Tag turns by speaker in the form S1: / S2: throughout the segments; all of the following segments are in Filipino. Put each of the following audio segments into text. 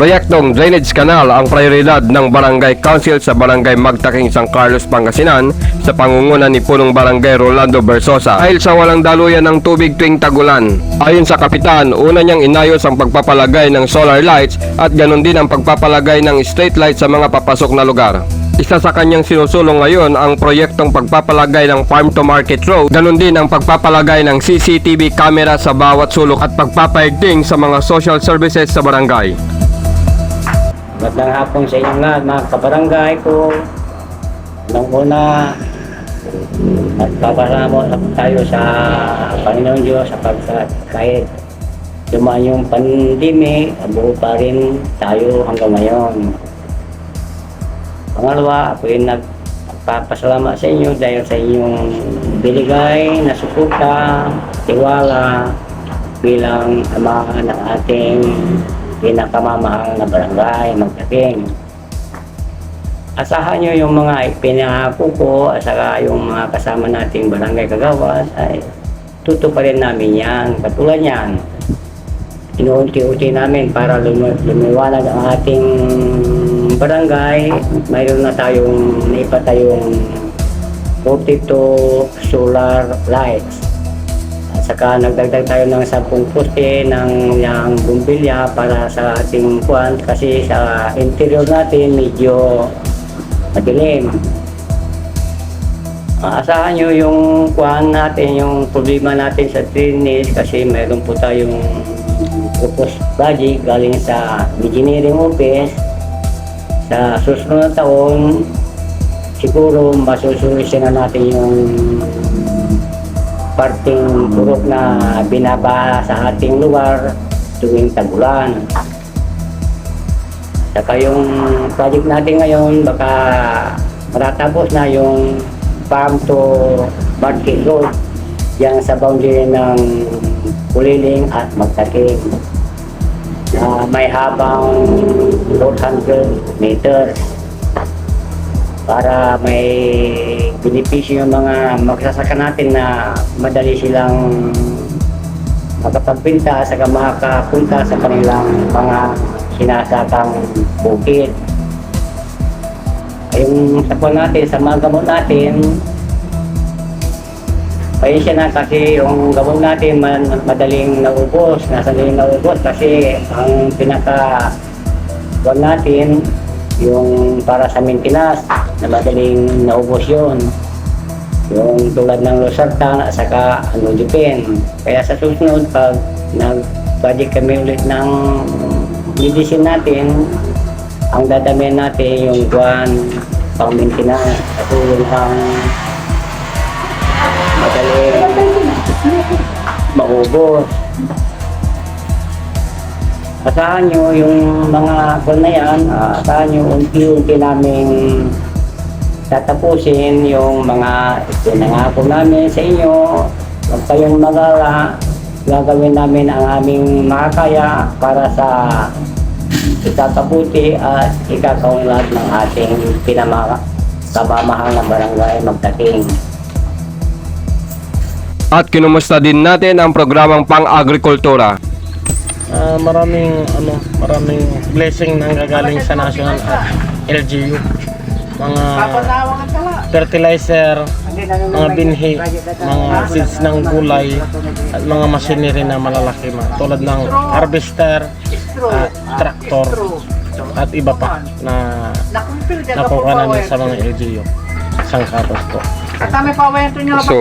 S1: Proyektong Drainage Canal ang prioridad ng Barangay Council sa Barangay Magtaking San Carlos, Pangasinan sa pangunguna ni Punong Barangay Rolando Bersosa dahil sa walang daluyan ng tubig tuwing tagulan. Ayon sa kapitan, una niyang inayos ang pagpapalagay ng solar lights at ganon din ang pagpapalagay ng street lights sa mga papasok na lugar. Isa sa kanyang sinusulong ngayon ang proyektong pagpapalagay ng Farm to Market Road, ganon din ang pagpapalagay ng CCTV camera sa bawat sulok at pagpapaigting sa mga social services sa barangay.
S2: Magandang hapon sa inyong lahat, mga kabarangay ko. Nung una, nagpapasalamat tayo sa Panginoon Diyos sa pagsa kahit dumaan yung pandemic, buo pa rin tayo hanggang ngayon. Pangalawa, ako yung nagpapasalamat sa inyo dahil sa inyong binigay na suporta, tiwala bilang ama ng ating pinakamamahal na barangay, Magdating. Asahan nyo yung mga ipinangako ko at saka yung mga kasama nating barangay kagawas ay tutuparin namin yan. Katulad yan, inuunti-unti namin para lumi- lumiwanag ang ating barangay. Mayroon na tayong naipatayong 42 solar lights. Saka nagdagdag tayo ng 10 poste ng yung bumbilya para sa ating kuwan kasi sa interior natin medyo madilim. Aasahan nyo yung kuwan natin, yung problema natin sa drainage kasi meron po tayong propose project galing sa engineering office. Sa susunod na taon, siguro masusolusyon na natin yung parting purok na binaba sa ating lugar tuwing tagulan. Saka yung project natin ngayon, baka matatapos na yung farm to market road yan sa boundary ng Kuliling at Magtaking na may habang 400 meters para may benepisyo yung mga magsasaka natin na madali silang makapagpinta sa makakapunta sa kanilang mga sinasakang bukid. Yung sakwa natin, sa mga gamot natin, Pasensya na kasi yung gamot natin man, madaling naubos, nasa daling naubos kasi ang pinaka natin yung para sa maintenance na madaling naubos yun. Yung tulad ng Losartan at saka Anudipin. Kaya sa susunod pag nag-budget kami ulit ng medicine natin, ang dadamihan natin yung buwan pang maintenance. Kasi yun ang madaling maubos. Asahan nyo yung mga kwan na yan, ah, asahan nyo unti-unti namin tatapusin yung mga pinangako namin sa inyo. Huwag kayong magala, gagawin namin ang aming makakaya para sa ikakabuti at ikakaunlad ng ating pinamaka kamamahal na barangay Magtaking.
S1: At kinumusta din natin ang programang pang-agrikultura.
S3: Ah, maraming ano, maraming blessing nang gagaling sa national at LGU. Mga fertilizer, mga binhi, mga seeds ng gulay, at mga machinery na malalaki ma, tulad ng harvester, at tractor, at iba pa na nakuha namin sa mga LGU. Sangkatos po.
S1: So,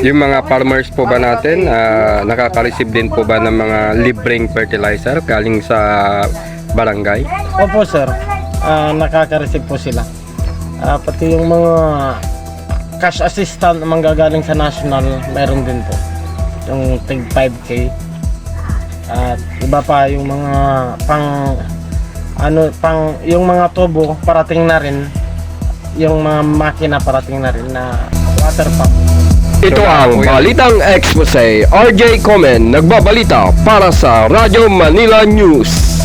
S1: yung mga farmers po ba natin, ah, nakaka-receive din po ba ng mga libreng fertilizer galing sa barangay?
S3: Opo sir, Ah, nakaka-receive po sila. Ah, pati yung mga cash assistant na manggagaling sa national, meron din po. Yung tig 5K. At iba pa yung mga pang ano pang yung mga tubo parating na rin yung mga makina parating na rin na water pump.
S1: Ito ang Balitang Expose. RJ Comen nagbabalita para sa Radyo Manila News.